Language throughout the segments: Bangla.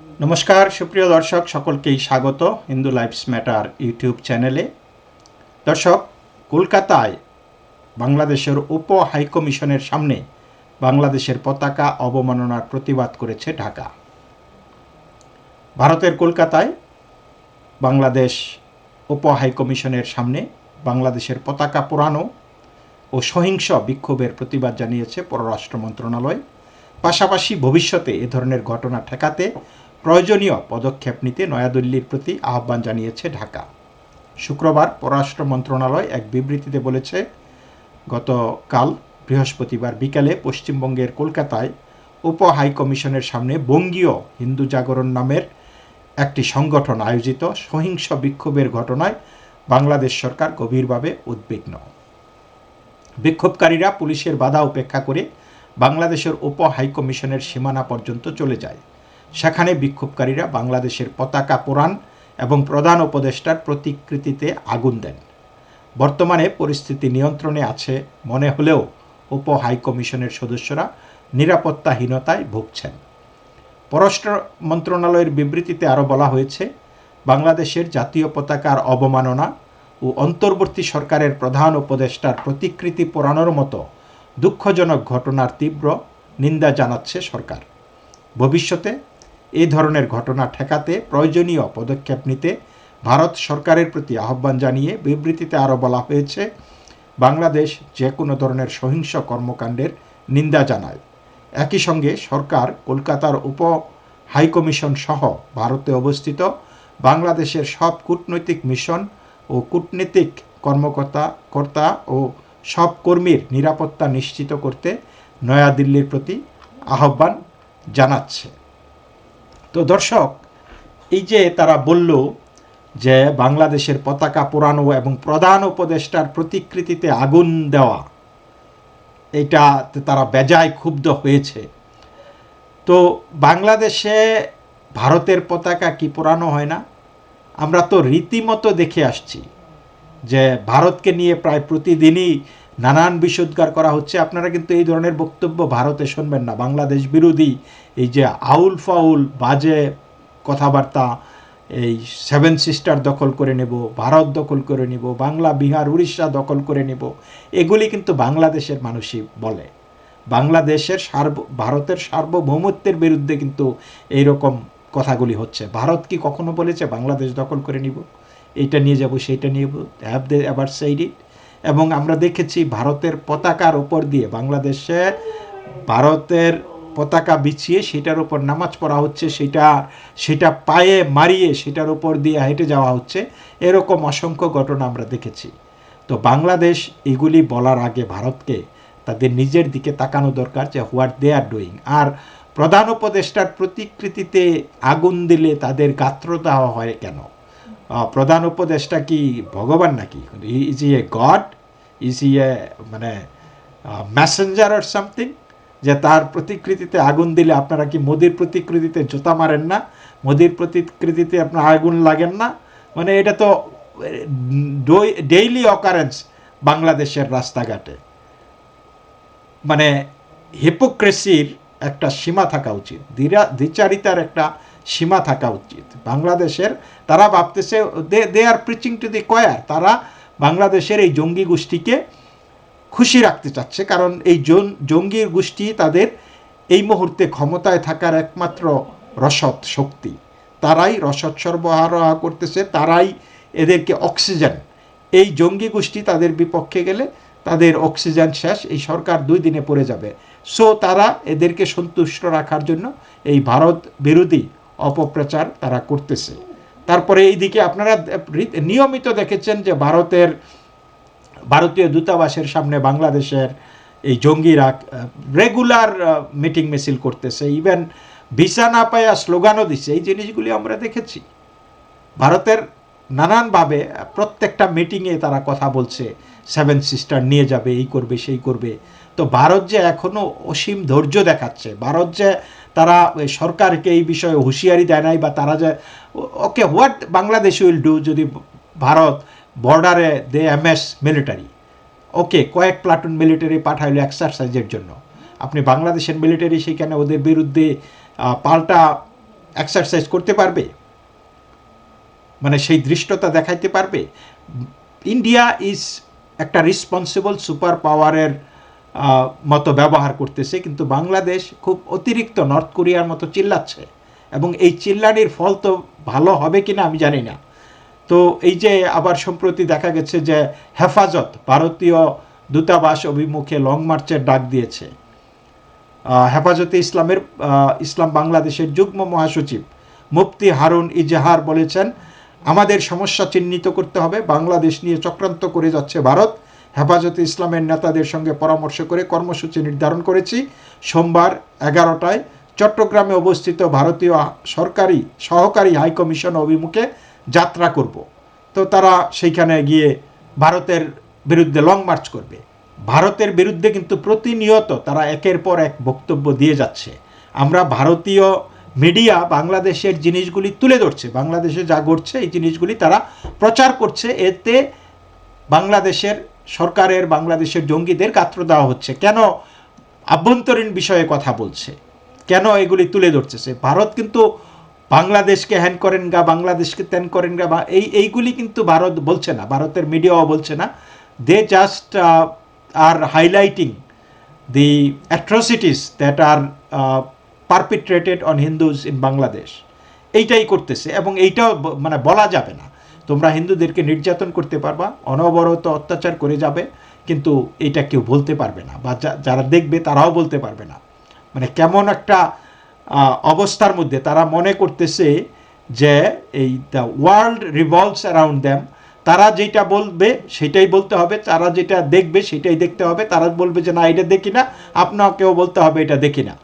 নমস্কার, সুপ্রিয় দর্শক, সকলকেই স্বাগত হিন্দু লাইফস ম্যাটার ইউটিউব চ্যানেলে। দর্শক, কলকাতায় বাংলাদেশের উপ হাইকমিশনের সামনে বাংলাদেশের পতাকা অবমাননার প্রতিবাদ করেছে ঢাকা। ভারতের কলকাতায় বাংলাদেশ উপ হাইকমিশনের সামনে বাংলাদেশের পতাকা পোড়ানো ও সহিংস বিক্ষোভের প্রতিবাদ জানিয়েছে পররাষ্ট্র মন্ত্রণালয়। পাশাপাশি ভবিষ্যতে এ ধরনের ঘটনা ঠেকাতে প্রয়োজনীয় পদক্ষেপ নিতে নয়াদিল্লির প্রতি আহ্বান জানিয়েছে ঢাকা। শুক্রবার পররাষ্ট্র মন্ত্রণালয় এক বিবৃতিতে বলেছে, গতকাল বৃহস্পতিবার বিকালে পশ্চিমবঙ্গের কলকাতায় উপ হাইকমিশনের সামনে বঙ্গীয় হিন্দু জাগরণ নামের একটি সংগঠন আয়োজিত সহিংস বিক্ষোভের ঘটনায় বাংলাদেশ সরকার গভীরভাবে উদ্বিগ্ন। বিক্ষোভকারীরা পুলিশের বাধা উপেক্ষা করে বাংলাদেশের উপ হাইকমিশনের সীমানা পর্যন্ত চলে যায়। সেখানে বিক্ষোভকারীরা বাংলাদেশের পতাকা পোড়ান এবং প্রধান উপদেষ্টার প্রতিকৃতিতে আগুন দেন। বর্তমানে পরিস্থিতি নিয়ন্ত্রণে আছে মনে হলেও উপ হাইকমিশনের সদস্যরা নিরাপত্তাহীনতায় ভুগছেন। পররাষ্ট্র মন্ত্রণালয়ের বিবৃতিতে আরও বলা হয়েছে, বাংলাদেশের জাতীয় পতাকার অবমাননা ও অন্তর্বর্তী সরকারের প্রধান উপদেষ্টার প্রতিকৃতি পোড়ানোর মতো দুঃখজনক ঘটনার তীব্র নিন্দা জানাচ্ছে সরকার। ভবিষ্যতে এই ধরনের ঘটনা ঠেকাতে প্রয়োজনীয় পদক্ষেপ নিতে ভারত সরকারের প্রতি আহ্বান জানিয়ে বিবৃতিতে আরও বলা হয়েছে, বাংলাদেশ যে কোনো ধরনের সহিংস কর্মকাণ্ডের নিন্দা জানায়। একই সঙ্গে সরকার কলকাতার উপ হাইকমিশন সহ ভারতে অবস্থিত বাংলাদেশের সব কূটনৈতিক মিশন ও কূটনীতিক কর্মকর্তা, কর্তা ও সব কর্মীর নিরাপত্তা নিশ্চিত করতে নয়াদিল্লির প্রতি আহ্বান জানাচ্ছে। তো দর্শক, এই যে তারা বলল যে বাংলাদেশের পতাকা পোড়ানো এবং প্রধান উপদেষ্টার প্রতিকৃতিতে আগুন দেওয়া, এটা তারা বেজায় ক্ষুব্ধ হয়েছে। তো বাংলাদেশে ভারতের পতাকা কি পোড়ানো হয় না? আমরা তো রীতিমতো দেখে আসছি। যে ভারতকে নিয়ে প্রায় প্রতিদিনই নানান বিষোদ্গার করা হচ্ছে। আপনারা কিন্তু এই ধরনের বক্তব্য ভারতে শুনবেন না। বাংলাদেশ বিরোধী এই যে আউল ফাউল বাজে কথাবার্তা, এই সেভেন সিস্টার দখল করে নেব, ভারত দখল করে নেব, বাংলা, বিহার, উড়িষ্যা দখল করে নেব, এগুলি কিন্তু বাংলাদেশের মানুষই বলে। বাংলাদেশের সার্ব, ভারতের সার্বভৌমত্বের বিরুদ্ধে কিন্তু এই রকম কথাগুলি হচ্ছে। ভারত কি কখনো বলেছে, বাংলাদেশ দখল করে নিব? এইটা নিয়ে যাব, সেইটা নিয়ে হ্যাভ দে আবার সেইড ইট এবং আমরা দেখেছি ভারতের পতাকার উপর দিয়ে, বাংলাদেশে ভারতের পতাকা বিছিয়ে সেটার উপর নামাজ পড়া হচ্ছে, সেটা সেটা পায়ে মারিয়ে সেটার উপর দিয়ে হেঁটে যাওয়া হচ্ছে, এরকম অসংখ্য ঘটনা আমরা দেখেছি। তো বাংলাদেশ এগুলি বলার আগে ভারতকে তাদের নিজের দিকে তাকানো দরকার যে হোয়াট দে আর ডুইং আর প্রধান উপদেষ্টার প্রতিকৃতিতে আগুন দিলে তাদের গাত্র দেওয়া হয় কেন? প্রধান উপদেশটা কি ভগবান নাকি? Is he a God is he a মানে ম্যাসেঞ্জার আর সামথিং যে তার প্রতিকৃতিতে আগুন দিলে আপনারা কি মোদির প্রতিকৃতিতে জুতা মারেন না? মোদির প্রতিকৃতিতে আপনার আগুন লাগেন না? মানে এটা তো ডেইলি অকারেন্স বাংলাদেশের রাস্তাঘাটে। মানে হিপোক্রেসির একটা সীমা থাকা উচিত। দ্বিচারিতার একটা সীমা থাকা উচিত। বাংলাদেশের, তারা ভাবতেছে, they they are preaching to the choir তারা বাংলাদেশের এই জঙ্গি গোষ্ঠীকে খুশি রাখতে চাচ্ছে, কারণ এই জঙ্গির গোষ্ঠী তাদের এই মুহূর্তে ক্ষমতায় থাকার একমাত্র রসদ শক্তি। তারাই রসদ সরবরাহ করতেছে, তারাই এদেরকে অক্সিজেন। এই জঙ্গি গোষ্ঠী তাদের বিপক্ষে গেলে তাদের অক্সিজেন শেষ, এই সরকার দুই দিনে পড়ে যাবে। সো তারা এদেরকে সন্তুষ্ট রাখার জন্য এই ভারত বিরোধী অপপ্রচার তারা করতেছে। তারপরে এইদিকে আপনারা নিয়মিত দেখেছেন যে ভারতের, ভারতীয় দূতাবাসের সামনে বাংলাদেশের এই জঙ্গিরা রেগুলার মিটিং মিছিল করতেছে। ইভেন ভিসা না পায়া স্লোগানও দিচ্ছে এই জিনিসগুলি আমরা দেখেছি। ভারতের নানানভাবে প্রত্যেকটা মিটিংয়ে তারা কথা বলছে সেভেন সিস্টার নিয়ে যাবে, এই করবে, সেই করবে। তো ভারত যে এখনও অসীম ধৈর্য দেখাচ্ছে, ভারত যে তারা সরকারকে এই বিষয়ে হুঁশিয়ারি দেয় নাই বা তারা যে, okay, what Bangladesh will do যদি ভারত বর্ডারে they amass military? Okay, কয়েক প্লাটুন মিলিটারি পাঠাইল এক্সারসাইজের জন্য। আপনি বাংলাদেশের মিলিটারি সেখানে ওদের বিরুদ্ধে পাল্টা এক্সারসাইজ করতে পারবে? মানে সেই দৃষ্টতা দেখাইতে পারবে? ইন্ডিয়া ইজ একটা রেসপন্সিবল সুপার পাওয়ারের মতো ব্যবহার করতেছে, কিন্তু বাংলাদেশ খুব অতিরিক্ত নর্থ কোরিয়ার মতো চিল্লাচ্ছে। এবং এই চিল্লানির ফল তো ভালো হবে কিনা আমি জানি না। তো এই যে আবার সম্প্রতি দেখা গেছে যে হেফাজত, ভারতীয় দূতাবাস অভিমুখে লং মার্চের ডাক দিয়েছে। হেফাজতে ইসলামের ইসলাম বাংলাদেশের যুগ্ম মহাসচিব মুফতি হারুন ইজাহার বলেছেন, আমাদের সমস্যা চিহ্নিত করতে হবে, বাংলাদেশ নিয়ে চক্রান্ত করে যাচ্ছে ভারত। হেফাজতে ইসলামের নেতাদের সঙ্গে পরামর্শ করে কর্মসূচি নির্ধারণ করেছি। সোমবার এগারোটায় চট্টগ্রামে অবস্থিত ভারতীয় সরকারি সহকারী হাইকমিশন অভিমুখে যাত্রা করব। তো তারা সেইখানে গিয়ে ভারতের বিরুদ্ধে লং মার্চ করবে। ভারতের বিরুদ্ধে কিন্তু প্রতিনিয়ত তারা একের পর এক বক্তব্য দিয়ে যাচ্ছে। আমরা ভারতীয় মিডিয়া বাংলাদেশের জিনিসগুলি তুলে ধরছে, বাংলাদেশে যা ঘটছে এই জিনিসগুলি তারা প্রচার করছে। এতে বাংলাদেশের সরকারের বাংলাদেশের জঙ্গিদের কাত্র দেওয়া হচ্ছে। কেন আভ্যন্তরীণ বিষয়ে কথা বলছে? কেন এগুলি তুলে ধরতেছে? ভারত কিন্তু বাংলাদেশকে হ্যান করেন গা, বাংলাদেশকে ত্যান করেন গা বা এই, এইগুলি কিন্তু ভারত বলছে না, ভারতের মিডিয়াও বলছে না। They just are highlighting the atrocities that are perpetrated on on in Bangladesh এইটাই করতেছে এবং এইটাও মানে বলা যাবে না। তোমরা হিন্দুদেরকে নির্যাতন করতে পারবা, অনবরত অত্যাচার করে যাবে, কিন্তু এটা কেউ বলতে পারবে না বা যারা দেখবে তারাও বলতে পারবে না। মানে কেমন একটা অবস্থার মধ্যে তারা মনে করতেছে যে এই the world revolves around them তারা যেটা বলবে সেটাই বলতে হবে, তারা যেটা দেখবে সেটাই দেখতে হবে। তারা বলবে যে, না, এটা দেখি না, আপনাকেও বলতে হবে, এটা দেখি না।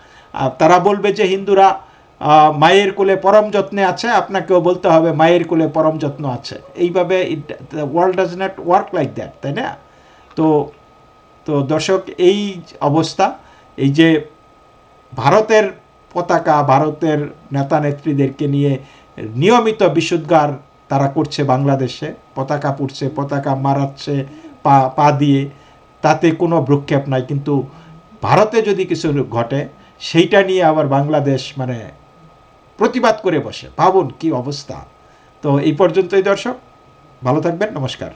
তারা বলবে যে, হিন্দুরা মায়ের কোলে পরম যত্নে আছে, আপনাকেও বলতে হবে মায়ের কোলে পরম যত্ন আছে। এইভাবে it world does not work like that তাই না? তো তো দর্শক, এই অবস্থা, এই যে ভারতের পতাকা, ভারতের নেতা নেত্রীদেরকে নিয়ে নিয়মিত বিশুদ্ধার তারা করছে বাংলাদেশে, পতাকা পুড়ছে, পতাকা মারাচ্ছে, পা পা দিয়ে, তাতে কোনো ভ্রুক্ষেপ নাই। কিন্তু ভারতে যদি কিছু ঘটে, সেইটা নিয়ে আবার বাংলাদেশ মানে প্রতিবাদ করে বসে। ভাবুন কি অবস্থা। তো এই পর্যন্তই দর্শক ভালো থাকবেন নমস্কার।